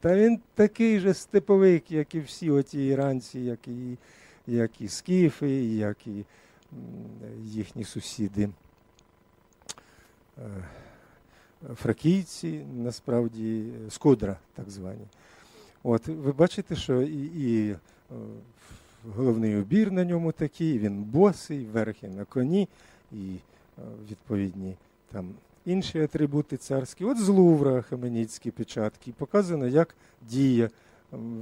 Та він такий же степовик, як і всі оті іранці, як і, як і скіфи, як і їхні сусіди. Е, Фракійці, насправді, скудра, так звані. От, ви бачите, що і, і е, головний убір на ньому такий, він босий, верхи на коні, і е, відповідні там інші атрибути царські. От з Лувра Хаменіцькі печатки. Показано, як діє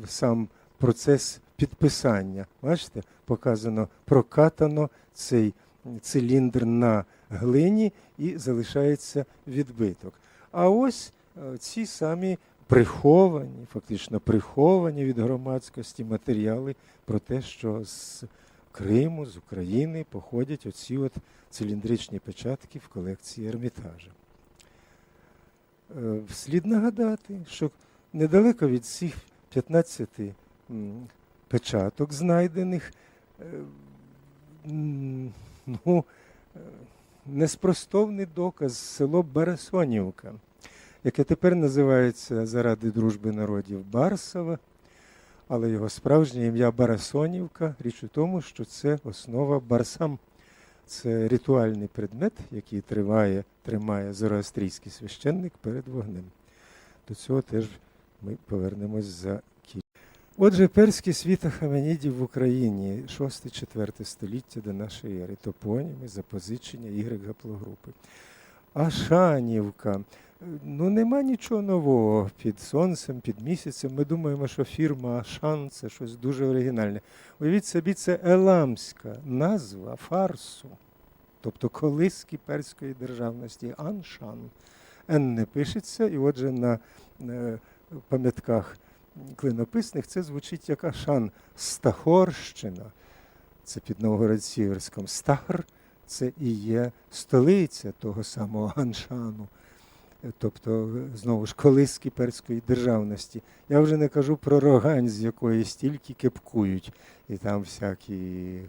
сам процес підписання. Бачите, показано, прокатано цей циліндр на глині і залишається відбиток. А ось е, ці самі приховані, фактично приховані від громадськості матеріали про те, що з Криму, з України походять оці от циліндричні печатки в колекції Ермітажа. Е, Слід нагадати, що недалеко від цих 15 печаток знайдених, е, ну, е, неспростовний доказ село Барасонівка, яке тепер називається заради дружби народів Барсова, але його справжнє ім'я Барасонівка. Річ у тому, що це основа барсам. Це ритуальний предмет, який триває, тримає зороастрійський священник перед вогнем. До цього теж ми повернемось за кілька. Отже, перський світ Ахаменідів в Україні 6-4 століття до нашої ери, топоніми, запозичення ігри гаплогрупи. Ашанівка. Ну, нема нічого нового під сонцем, під місяцем. Ми думаємо, що фірма Ашан це щось дуже оригінальне. Уявіть собі, це еламська назва фарсу, тобто колиски перської державності Аншан. Н не пишеться, і отже на е, пам'ятках клинописних це звучить як Ашан. Стахорщина, це під Новгород-Сіверськом. Стахр це і є столиця того самого Аншану. Тобто, знову ж, колиски перської державності. Я вже не кажу про рогань, з якої стільки кепкують, і там всякі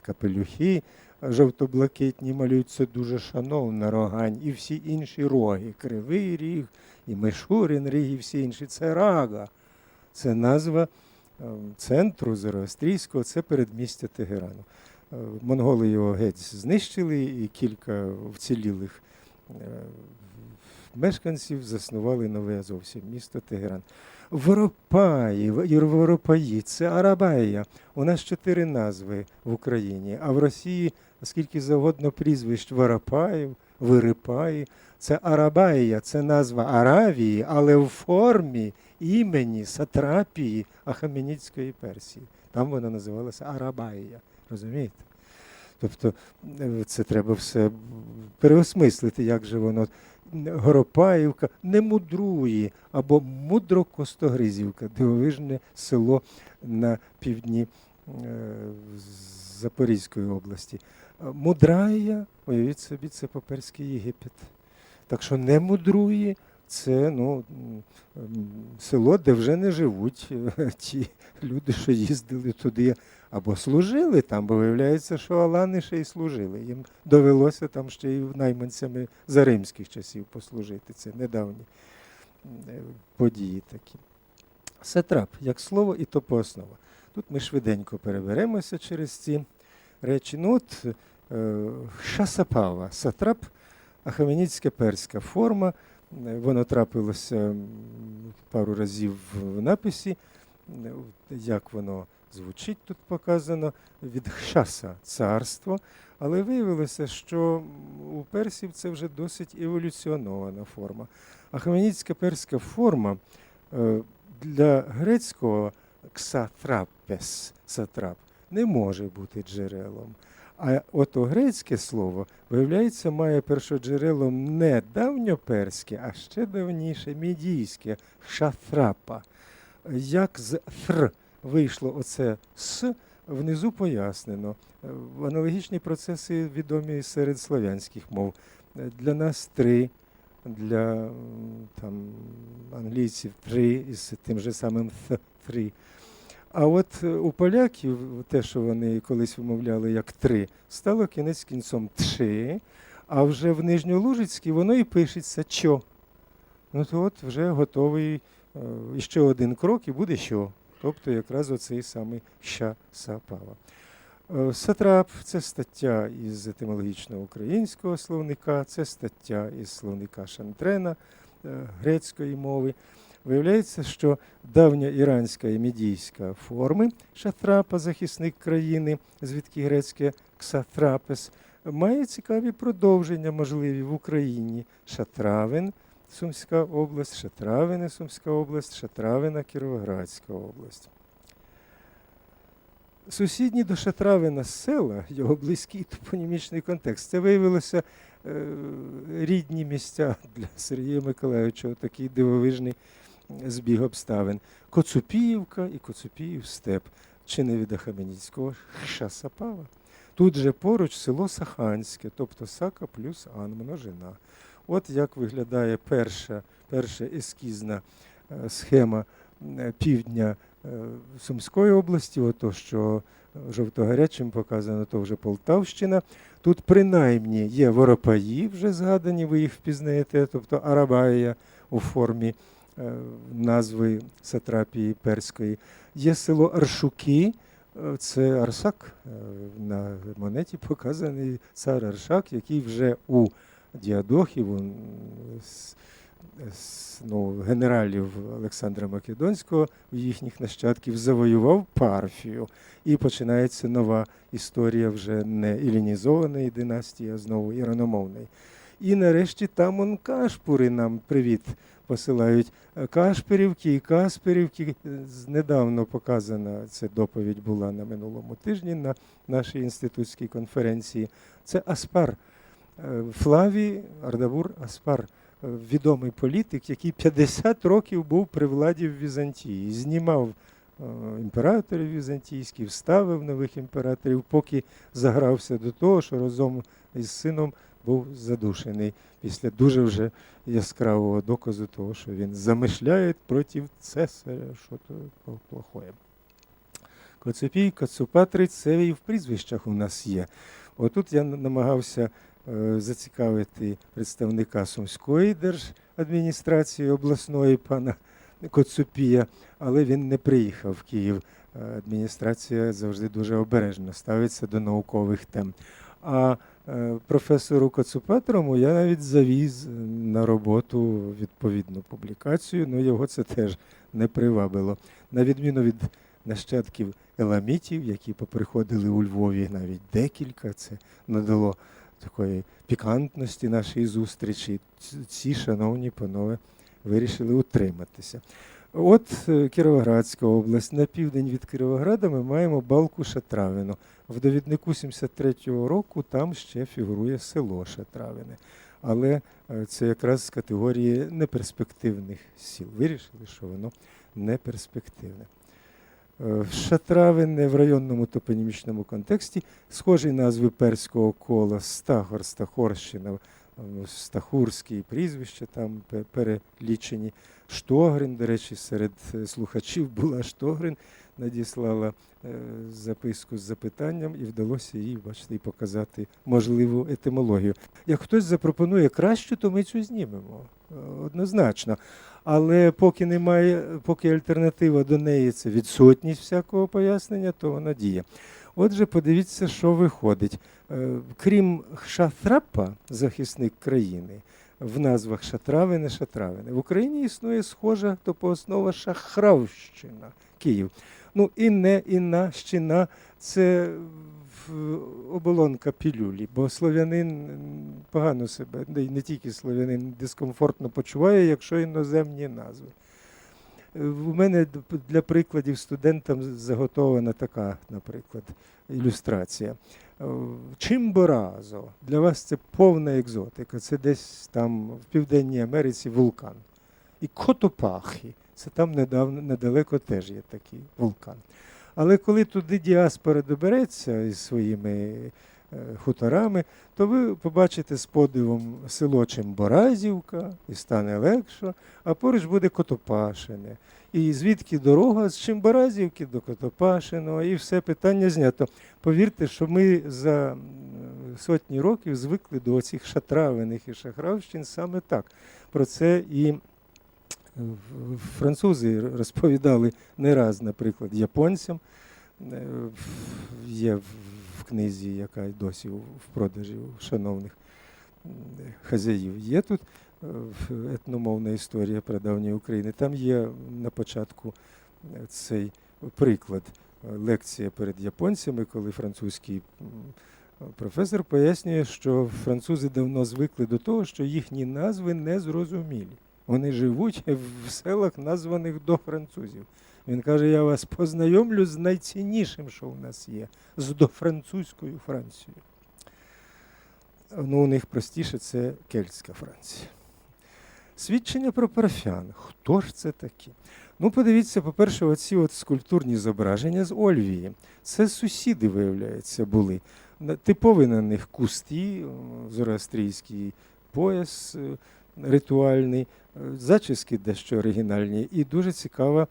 капелюхи жовто-блакитні малюються дуже шановна рогань, і всі інші роги. Кривий ріг, і Мишурин ріг, і всі інші. Це рага. Це назва е, центру Зороастрійського, це передмістя Тегерану. Е, Монголи його геть знищили, і кілька вцілілих е, мешканців заснували нове зовсім місто Тегеран. Воропаї, Воропаї, це Арабая. У нас чотири назви в Україні, а в Росії скільки завгодно прізвищ Воропаїв, Вирипаї. Це Арабая, це назва Аравії, але в формі імені Сатрапії Ахаменіцької Персії. Там вона називалася Арабая. Розумієте? Тобто е, це треба все переосмислити, як же воно. Горопаївка, Немудруї або Мудрокостогризівка, дивовижне село на півдні е, Запорізької області. Е, Мудрая, уявіть собі, це паперський Єгипет. Так що не мудруї це ну, село, де вже не живуть е, ті люди, що їздили туди або служили там, бо виявляється, що Алани ще й служили. Їм довелося там ще й найманцями за римських часів послужити. Це недавні е, події такі. Сатрап, як слово і топооснова. Тут ми швиденько переберемося через ці речі. Ну от е, Шасапава, сатрап, ахаменіцька перська форма. Воно трапилося пару разів в написі. Як воно звучить тут показано від Хшаса царство, але виявилося, що у персів це вже досить еволюціонована форма. Ахаменіцька перська форма е, для грецького ксатрапес, сатрап, не може бути джерелом. А ото грецьке слово, виявляється, має першоджерелом не давньоперське, а ще давніше мідійське шатрапа. Як з тhr вийшло оце с, внизу пояснено. Е, Аналогічні процеси відомі серед слов'янських мов. Е, Для нас три, для там, англійців три із тим же самим th, три. А от е, у поляків те, що вони колись вимовляли як три, стало кінець кінцом тши, а вже в Нижньолужицькій воно і пишеться чо. Ну то от вже готовий е, ще один крок, і буде що? Тобто якраз оцей самий ща сапава. Е, Сатрап це стаття із етимологічного українського словника, це стаття із словника Шантрена грецької мови. Виявляється, що давня іранська і мідійська форми шатрапа, захисник країни, звідки грецьке ксатрапес, має цікаві продовження можливі в Україні. Шатравин, Сумська область, Шатравини, Сумська область, Шатравина, Кіровоградська область. Сусідні до Шатравина села, його близький топонімічний контекст. Це виявилося е, рідні місця для Сергія Миколайовича, такий дивовижний збіг обставин. Коцупіївка і Коцупіїв степ, чи не від Ахаменіцького Шасапава. Тут же поруч село Саханське, тобто Сака плюс Ан, множина. От як виглядає перша, перша ескізна е, схема е, півдня е, Сумської області, ото що жовтогарячим показано, то вже Полтавщина. Тут принаймні є воропаї, вже згадані, ви їх впізнаєте, тобто Арабая у формі назви Сатрапії Перської. Є село Аршуки, е, це Арсак. е, На монеті показаний цар Аршак, який вже у діадохів, у ну, генералів Олександра Македонського, їхніх нащадків завоював Парфію. І починається нова історія вже не ілінізованої династії, а знову іраномовної. І нарешті там он Кашпури нам привіт посилають. Е, Кашпирівки і Касперівки. Недавно показана ця доповідь була на минулому тижні на нашій інститутській конференції. Це Аспар. Е, Флавій Ардабур Аспар, е, відомий політик, який 50 років був при владі в Візантії, знімав імператорів візантійських, ставив нових імператорів, поки загрався до того, що разом із сином був задушений після дуже вже яскравого доказу того, що він замишляє проти цесаря, що то плохое. Коцепій, Коцупатрий, це і в прізвищах у нас є. Отут я намагався е, зацікавити представника Сумської держадміністрації обласної пана Коцупія, але він не приїхав в Київ. Е, Адміністрація завжди дуже обережно ставиться до наукових тем. А професору Коцупатрому я навіть завіз на роботу відповідну публікацію, але його це теж не привабило. На відміну від нащадків еламітів, які поприходили у Львові навіть декілька, це надало такої пікантності нашій зустрічі. Ці, шановні панове, вирішили утриматися. От е, Кіровоградська область. На південь від Кіровограда ми маємо балку Шатравину. В довіднику 73-го року там ще фігурує село Шатравине. Але е, це якраз з категорії неперспективних сіл. Вирішили, що воно неперспективне. Е, Шатравине в районному топонімічному контексті схожі назви перського кола Стагор, Стахорщина, Стахурські прізвища там перелічені. Штогрин, до речі, серед е, слухачів була Штогрин, надіслала е, записку з запитанням і вдалося їй, бачите, і показати можливу етимологію. Як хтось запропонує кращу, то ми цю знімемо. е, Однозначно. Але поки немає, поки альтернатива до неї це відсутність всякого пояснення, то вона діє. Отже, подивіться, що виходить. Крім Шатрапа, захисник країни, в назвах Шатравини, Шатравини. В Україні існує схожа топооснова Шахравщина, Київ. Ну, інне, інна, щина це в- оболонка пілюлі, бо слов'янин погано себе, не тільки слов'янин, дискомфортно почуває, якщо іноземні назви. У мене для прикладів студентам заготована така, наприклад, ілюстрація. Е, Чимборазо. Для вас це повна екзотика. Це десь там в Південній Америці вулкан. І Котопахи. Це там недавно, недалеко теж є такий вулкан. Але коли туди діаспора добереться із своїми хуторами, то ви побачите з подивом село Чимборазівка, і стане легше, а поруч буде Котопашине. І звідки дорога з Чимборазівки до Котопашиного, і все питання знято. Повірте, що ми за сотні років звикли до цих шатравиних і шахравщин саме так. Про це і Французи розповідали не раз, наприклад, японцям. Е, Є книзі, яка досі в продажі у шановних хазяїв. Є тут е, етномовна історія прадавньої України. Там є на початку е, цей приклад, е, лекція перед японцями, коли французький професор пояснює, що французи давно звикли до того, що їхні назви не зрозумілі. Вони живуть в селах, названих до французів. Він каже: я вас познайомлю з найціннішим, що у нас є, з дофранцузькою Францією. Ну, у них простіше це кельтська Франція. Свідчення про парфян. Хто ж це такі? Ну, подивіться, по-перше, оці от скульптурні зображення з Ольвії. Це сусіди, виявляється, були. Типовий на них кусті, зороастрійський пояс е, ритуальний, е, зачіски дещо оригінальні, і дуже цікава е,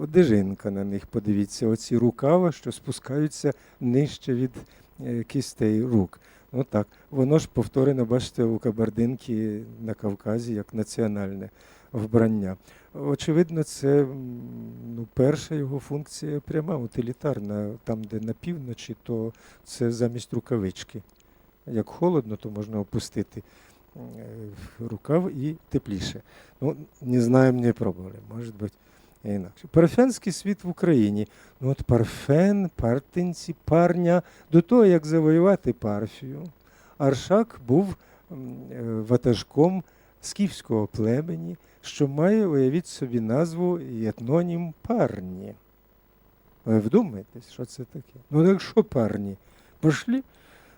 одежинка на них. Подивіться, оці рукава, що спускаються нижче від е, кістей рук. Ну так, воно ж повторено, бачите, у кабардинки на Кавказі як національне вбрання. Очевидно, це ну, перша його функція пряма, утилітарна. Там, де на півночі, то це замість рукавички. Як холодно, то можна опустити е, рукав і тепліше. Ну, не знаємо, не пробували, може бути інакше. Парфянський світ в Україні. Ну от парфен, партинці, парня. До того, як завоювати парфію, Аршак був е, ватажком скіфського племені, що має, уявіть собі, назву і етнонім парні. Ви вдумайтесь, що це таке? Ну, якщо парні пішли,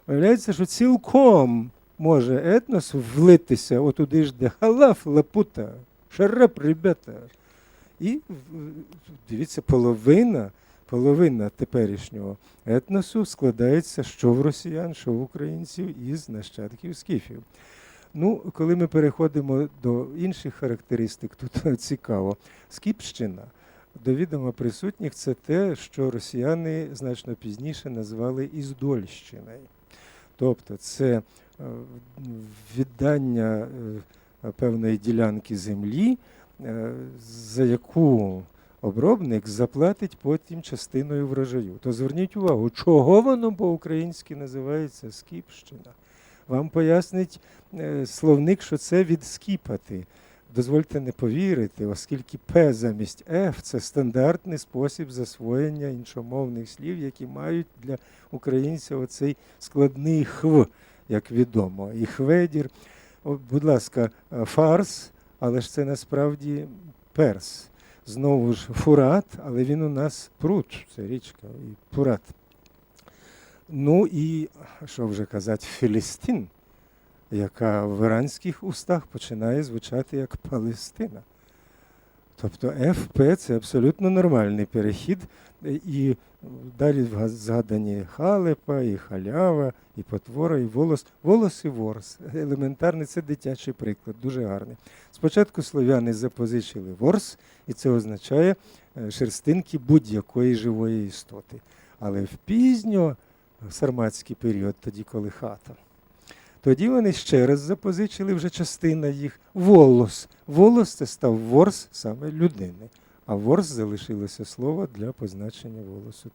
виявляється, що цілком може етнос влитися отуди ж, де халаф, лапута, шарап, ребята. І дивіться, половина, половина теперішнього етносу складається що в росіян, що в українців із нащадків скіфів. Ну, коли ми переходимо до інших характеристик, тут цікаво. Скіпщина до відома присутніх це те, що росіяни значно пізніше назвали Іздольщиною. Тобто це е, віддання е, певної ділянки землі, за яку обробник заплатить потім частиною врожаю. То зверніть увагу, чого воно по-українськи називається Скіпщина. Вам пояснить е, словник, що це від скіпати. Дозвольте не повірити, оскільки П замість Ф це стандартний спосіб засвоєння іншомовних слів, які мають для українця оцей складний хв, як відомо. І хведір, будь ласка, е, фарс, але ж це насправді перс. Знову ж фурат, але він у нас пруч, це річка, і пурат. Ну і що вже казати, Філістин, яка в іранських устах починає звучати як Палестина. Тобто ФП це абсолютно нормальний перехід. Е, І далі згадані халепа, і халява, і потвора, і волос. Волос і ворс. Елементарний це дитячий приклад, дуже гарний. Спочатку слов'яни запозичили ворс, і це означає е, шерстинки будь-якої живої істоти. Але в пізньо сарматський період, тоді коли хата. Тоді вони ще раз запозичили вже частина їх. Волос. Волос це став ворс саме людини, а ворс залишилося слово для позначення волосу